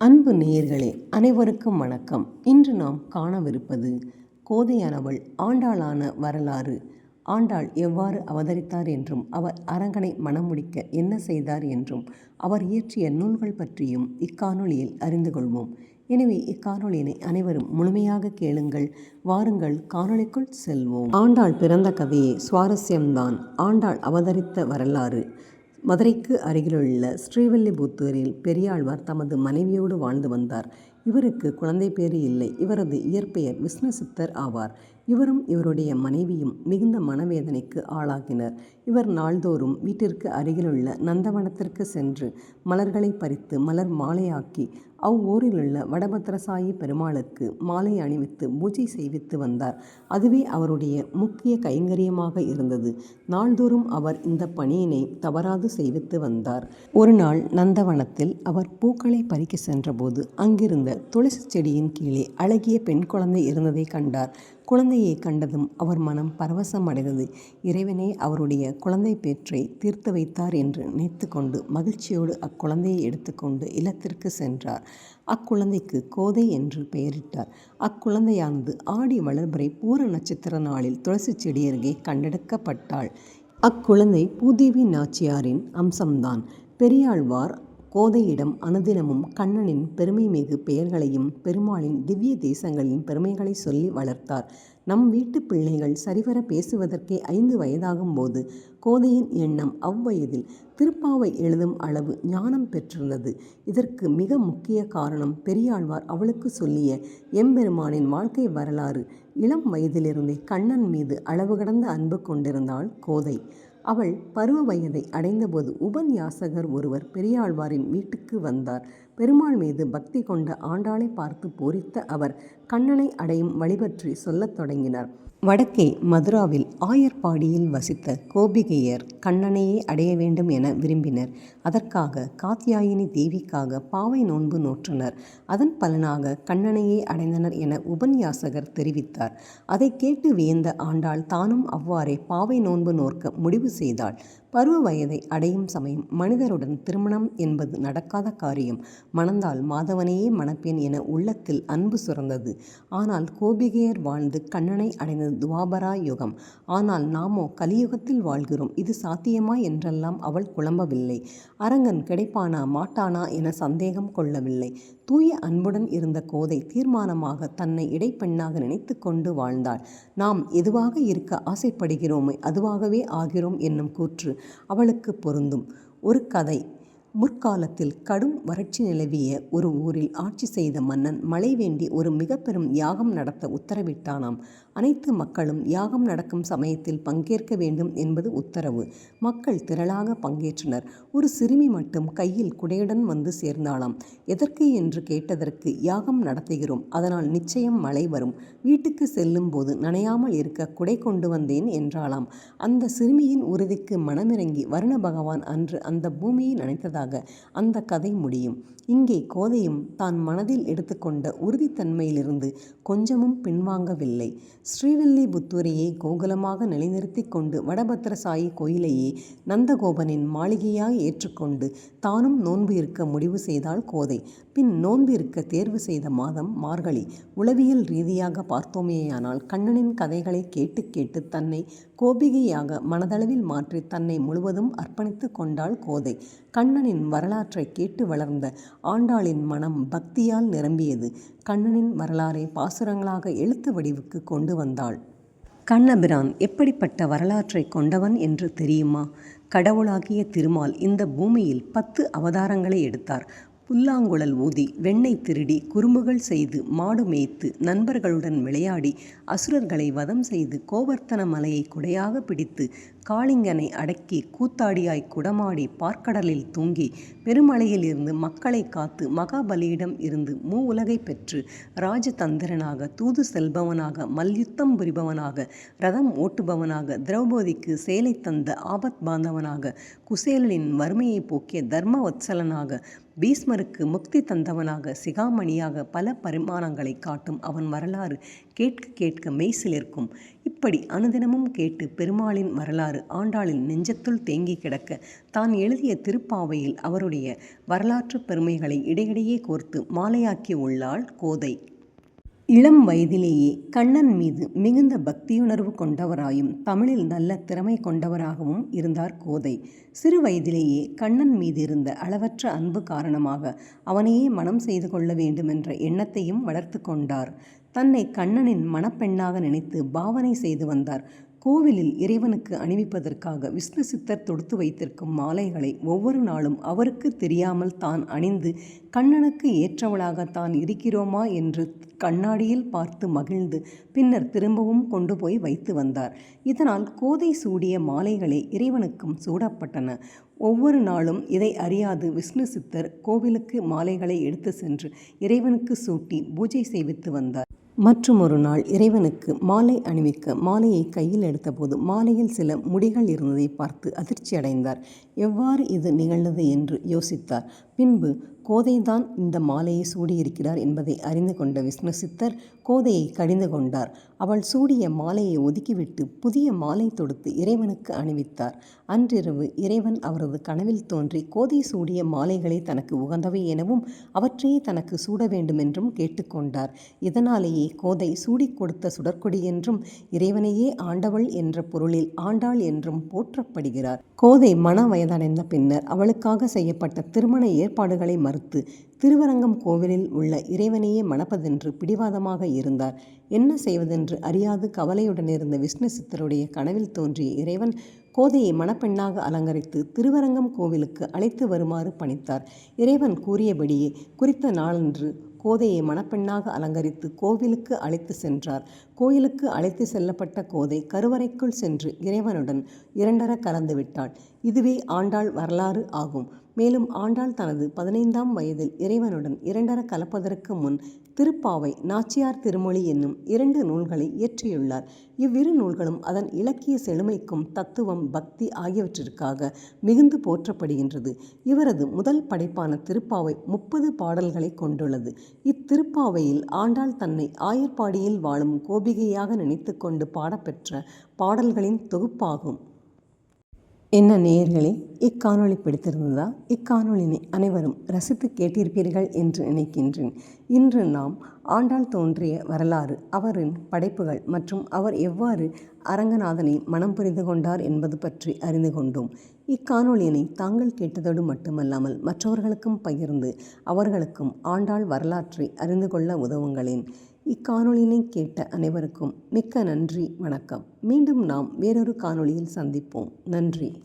அன்பு நேயர்களே அனைவருக்கும் வணக்கம். இன்று நாம் காணவிருப்பது கோதையானவள் ஆண்டாளான வரலாறு. ஆண்டாள் எவ்வாறு அவதரித்தார் என்றும் அவர் அரங்கனை மணமுடிக்க என்ன செய்தார் என்றும் அவர் இயற்றிய நூல்கள் பற்றியும் இக்காணொளியில் அறிந்து கொள்வோம். எனவே இக்காணொளியினை அனைவரும் முழுமையாக கேளுங்கள். வாருங்கள் காணொளிக்குள் செல்வோம். ஆண்டாள் பிறந்த கதையே சுவாரஸ்யம்தான். ஆண்டாள் அவதரித்த வரலாறு. மதுரைக்கு அருகிலுள்ள ஸ்ரீவில்லிபுத்தூரில் பெரியாழ்வார் தமது மனைவியோடு வாழ்ந்து வந்தார். இவருக்கு குழந்தை பேறு இல்லை. இவரது இயற்பெயர் விஷ்ணு சித்தர் ஆவார். இவரும் இவருடைய மனைவியும் மிகுந்த மனவேதனைக்கு ஆளாகினர். இவர் நாள்தோறும் வீட்டிற்கு அருகிலுள்ள நந்தவனத்திற்கு சென்று மலர்களை பறித்து மலர் மாலையாக்கி அவ்வூரிலுள்ள வடபத்ரசாயி பெருமாளுக்கு மாலை அணிவித்து பூஜை செய்வித்து வந்தார். அதுவே அவருடைய முக்கிய கைங்கரியமாக இருந்தது. நாள்தோறும் அவர் இந்த பணியினை தவறாது செய்வித்து வந்தார். ஒரு நாள் நந்தவனத்தில் அவர் பூக்களை பறிக்க சென்றபோது அங்கிருந்த துளசி செடியின் கீழே அழகிய பெண் குழந்தை இருந்ததை கண்டார். குழந்தையை கண்டதும் அவர் மனம் பரவசம் அடைந்தது இறைவனே அவருடைய குழந்தை பேற்றை தீர்த்து வைத்தார் என்று நினைத்து கொண்டு மகிழ்ச்சியோடு அக்குழந்தையை எடுத்துக்கொண்டு இல்லத்திற்கு சென்றார். அக்குழந்தைக்கு கோதை என்று பெயரிட்டார். அக்குழந்தையானது ஆடி வளர்பிறை பூர நட்சத்திர நாளில் துளசி செடி அருகே கண்டெடுக்கப்பட்டாள். அக்குழந்தை பூதேவி நாச்சியாரின் அம்சம்தான். பெரியாழ்வார் கோதையிடம் அனுதினமும் கண்ணனின் பெருமைமிகு பெயர்களையும் பெருமாளின் திவ்ய தேசங்களின் பெருமைகளை சொல்லி வளர்த்தார். நம் வீட்டு பிள்ளைகள் சரிவர பேசுவதற்கே ஐந்து வயதாகும் போது கோதையின் எண்ணம் அவ்வயதில் திருப்பாவை எழுதும் அளவு ஞானம் பெற்றிருந்தது இதற்கு மிக முக்கிய காரணம் பெரியாழ்வார் அவளுக்கு சொல்லிய எம்பெருமானின் வாழ்க்கை வரலாறு. இளம் வயதிலிருந்தே கண்ணன் மீது அளவு கடந்த அன்பு கொண்டிருந்தாள் கோதை. அவள் பருவ வயதை அடைந்தபோது உபன்யாசகர் ஒருவர் பெரியாழ்வாரின் வீட்டுக்கு வந்தார். பெருமாள் மீது பக்தி கொண்ட ஆண்டாளை பார்த்து பூரித்த அவர் கண்ணனை அடையும் வழிபற்றி சொல்லத் தொடங்கினார். வடக்கே மதுராவில் ஆயர்பாடியில் வசித்த கோபிகையர் கண்ணனையே அடைய வேண்டும் என விரும்பினர். அதற்காக காத்தியாயினி தேவிக்காக பாவை நோன்பு நோற்றனர். அதன் பலனாக கண்ணனையே அடைந்தனர் என உபன்யாசகர் தெரிவித்தார். அதை கேட்டு வியந்த ஆண்டாள் தானும் அவ்வாறே பாவை நோன்பு நோர்க்க முடிவு செய்தாள். பருவ வயதை அடையும் சமயம் மனிதருடன் திருமணம் என்பது நடக்காத காரியம். மணந்தால் மாதவனையே மணப்பேன் என உள்ளத்தில் அன்பு சுரந்தது. ஆனால் கோபிகையர் வாழ்ந்து கண்ணனை அடைந்தது துவாபரா யுகம். ஆனால் நாமோ கலியுகத்தில் வாழ்கிறோம். இது சாத்தியமா என்றெல்லாம் அவள் குழம்பவில்லை. அரங்கன் கிடைப்பானா மாட்டானா என சந்தேகம் கொள்ளவில்லை. தூய அன்புடன் இருந்த கோதை தீர்மானமாக தன்னை இடைப்பெண்ணாக நினைத்து கொண்டு வாழ்ந்தாள். நாம் எதுவாக இருக்க ஆசைப்படுகிறோமே அதுவாகவே ஆகிறோம் என்னும் கூற்று அவளுக்கு பொருந்தும். ஒரு கதை. முற்காலத்தில் கடும் வறட்சி நிலவிய ஒரு ஊரில் ஆட்சி செய்த மன்னன் மழை வேண்டி ஒரு மிக பெரும் யாகம் நடத்த உத்தரவிட்டானாம். அனைத்து மக்களும் யாகம் நடக்கும் சமயத்தில் பங்கேற்க வேண்டும் என்பது உத்தரவு. மக்கள் திரளாக பங்கேற்றனர். ஒரு சிறுமி மட்டும் கையில் குடையுடன் வந்து சேர்ந்தாளாம். எதற்கு என்று கேட்டதற்கு யாகம் நடத்துகிறோம். அதனால் நிச்சயம் மழை வரும். வீட்டுக்கு செல்லும் போது நனையாமல் இருக்க குடை கொண்டு வந்தேன் என்றாளாம். அந்த சிறுமியின் உறுதிக்கு மனமிறங்கி வருண பகவான் அன்று அந்த பூமியை நனைத்ததாக அந்த கதை முடியும். இங்கே கோதையும் தான் மனதில் எடுத்துக்கொண்ட உறுதித்தன்மையிலிருந்து கொஞ்சமும் பின்வாங்கவில்லை. ஸ்ரீவில்லிபுத்தூரையே கோகுலமாக நிலைநிறுத்தி கொண்டு வடபத்திரசாயி கோயிலையே நந்தகோபனின் மாளிகையாய் ஏற்றுக்கொண்டு தானும் நோன்பு இருக்க முடிவு செய்தாள் கோதை. பின் நோன்பு இருக்க தேர்வு செய்த மாதம் மார்கழி. உளவியல் ரீதியாக பார்த்தோமேயானால் கண்ணனின் கதைகளை கேட்டு கேட்டு தன்னை கோபிகையாக மனதளவில் மாற்றி தன்னை முழுவதும் அர்ப்பணித்து கொண்டாள் கோதை. கண்ணனின் வரலாற்றை கேட்டு வளர்ந்த ஆண்டாளின் மனம் பக்தியால் நிரம்பியது. கண்ணனின் வரலாறை பாசுரங்களாக எழுத்து வடிவுக்கு கொண்டு வந்தாள். கண்ணபிரான் எப்படிப்பட்ட வரலாற்றை கொண்டவன் என்று தெரியுமா? கடவுளாகிய திருமால் இந்த பூமியில் பத்து அவதாரங்களை எடுத்தார். புல்லாங்குழல் ஊதி வெண்ணெய் திருடி குறும்புகள் செய்து மாடு மேய்த்து நண்பர்களுடன் விளையாடி அசுரர்களை வதம் செய்து கோவர்த்தன மலையை குடையாக பிடித்து காளிங்கனை அடக்கி கூத்தாடியாய் குடமாடி பார்க்கடலில் தூங்கி பெருமலையில் இருந்து மக்களை காத்து மகாபலியிடம் இருந்து மூ உலகை பெற்று ராஜதந்திரனாக தூது செல்பவனாக மல்யுத்தம் புரிபவனாக ரதம் ஓட்டுபவனாக திரௌபதிக்கு சேலை தந்த ஆபத் பாந்தவனாக குசேலனின் வறுமையை போக்கிய தர்மவத்சலனாக பீஷ்மருக்கு முக்தி தந்தவனாக சிகாமணியாக பல பரிமாணங்களை காட்டும் அவன் வரலாறு கேட்க கேட்க மெய்சிலிர்க்கும். இப்படி அனுதினமும் கேட்டு பெருமாளின் வரலாறு ஆண்டாளின் நெஞ்சத்துள் தேங்கி கிடக்க தான் எழுதிய திருப்பாவையில் அவருடைய வரலாற்றுப் பெருமைகளை இடையிடையே கோர்த்து மாலையாக்கி உள்ளாள் கோதை. இளம் வயதிலேயே கண்ணன் மீது மிகுந்த பக்தியுணர்வு கொண்டவராயும் தமிழில் நல்ல திறமை கொண்டவராகவும் இருந்தார் கோதை. சிறு வயதிலேயே கண்ணன் மீது இருந்த அளவற்ற அன்பு காரணமாக அவனையே மனம் செய்து கொள்ள வேண்டுமென்ற எண்ணத்தையும் வளர்த்து கொண்டார். தன்னை கண்ணனின் மணப்பெண்ணாக நினைத்து பாவனை செய்து வந்தார். கோவிலில் இறைவனுக்கு அணிவிப்பதற்காக விஷ்ணு சித்தர் தொடுத்து வைத்திருக்கும் மாலைகளை ஒவ்வொரு நாளும் அவருக்கு தெரியாமல் தான் அணிந்து கண்ணனுக்கு ஏற்றவளாக தான் இருக்கிறோமா? என்று கண்ணாடியில் பார்த்து மகிழ்ந்து பின்னர் திரும்பவும் கொண்டு போய் வைத்து வந்தார். இதனால் கோதை சூடிய மாலைகளே இறைவனுக்கும் சூடப்பட்டன. ஒவ்வொரு நாளும் இதை அறியாது விஷ்ணு சித்தர் கோவிலுக்கு மாலைகளை எடுத்து சென்று இறைவனுக்கு சூட்டி பூஜை செய்வித்து வந்தார். மற்றும் ஒரு நாள் இறைவனுக்கு மாலை அணிவிக்க மாலையை கையில் எடுத்தபோது மாலையில் சில முடிகள் இருந்ததை பார்த்து அதிர்ச்சி அடைந்தார் எவ்வாறு இது நிகழ்ந்தது என்று யோசித்தார். பின்பு கோதைதான் இந்த மாலையை சூடியிருக்கிறார் என்பதை அறிந்து கொண்ட விஷ்ணு சித்தர் கோதையை கடிந்து கொண்டார். அவள் சூடிய மாலையை ஒதுக்கிவிட்டு புதிய மாலை தொடுத்து இறைவனுக்கு அணிவித்தார். அன்றிரவு இறைவன் அவரது கனவில் தோன்றி கோதை சூடிய மாலைகளை தனக்கு உகந்தவை எனவும் அவற்றையே தனக்கு சூட வேண்டுமென்றும் கேட்டுக்கொண்டார் இதனாலேயே கோதை சூடி கொடுத்த சுடற்கொடி என்றும் இறைவனையே ஆண்டவள் என்ற பொருளில் ஆண்டாள் என்றும் போற்றப்படுகிறார். கோதை மன வயதடைந்த பின்னர் அவளுக்காக செய்யப்பட்ட திருமண ஏற்பாடுகளை மறுத்து திருவரங்கம் கோவிலில் உள்ள இறைவனையே மணப்பதென்று பிடிவாதமாக இருந்தார். என்ன செய்வதென்று அறியாது கவலையுடன் இருந்த விஷ்ணு சித்தருடைய கனவில் தோன்றிய இறைவன் கோதையை மணப்பெண்ணாக அலங்கரித்து திருவரங்கம் கோவிலுக்கு அழைத்து வருமாறு பணித்தார். இறைவன் கூறியபடியே குறித்த நாளன்று கோதையை மணப்பெண்ணாக அலங்கரித்து கோவிலுக்கு அழைத்து சென்றார். கோயிலுக்கு அழைத்து செல்லப்பட்ட கோதை கருவறைக்குள் சென்று இறைவனுடன் இரண்டர கலந்து விட்டாள். இதுவே ஆண்டாள் வரலாறு ஆகும். மேலும் ஆண்டாள் தனது பதினைந்தாம் வயதில் இறைவனுடன் இரண்டர கலப்பதற்கு முன் திருப்பாவை நாச்சியார் திருமொழி என்னும் இரண்டு நூல்களை இயற்றியுள்ளார். இவ்விரு நூல்களும் அதன் இலக்கிய செழுமைக்கும் தத்துவம் பக்தி ஆகியவற்றிற்காக மிகுந்து போற்றப்படுகின்றது. இவரது முதல் படைப்பான திருப்பாவை முப்பது பாடல்களை கொண்டுள்ளது. இத்திருப்பாவையில் ஆண்டாள் தன்னை ஆயர்பாடியில் வாழும் கோபிகையாக நினைத்து கொண்டு பாடப்பெற்ற பாடல்களின் தொகுப்பாகும். என்ன நேயர்களே இக்காணொளி பிடித்திருந்ததா? இக்காணொளினை அனைவரும் ரசித்து கேட்டிருப்பீர்கள் என்று நினைக்கின்றேன். இன்று நாம் ஆண்டாள் தோன்றிய வரலாறு அவரின் படைப்புகள் மற்றும் அவர் எவ்வாறு அரங்கநாதனை மனம் புரிந்து கொண்டார் என்பது பற்றி அறிந்து கொண்டோம். இக்காணொலியினை தாங்கள் கேட்டதோடு மட்டுமல்லாமல் மற்றவர்களுக்கும் பகிர்ந்து அவர்களுக்கும் ஆண்டாள் வரலாற்றை அறிந்து கொள்ள உதவுங்களேன். இக்காணொலியினை கேட்ட அனைவருக்கும் மிக்க நன்றி வணக்கம். மீண்டும் நாம் வேறொரு காணொளியில் சந்திப்போம். நன்றி.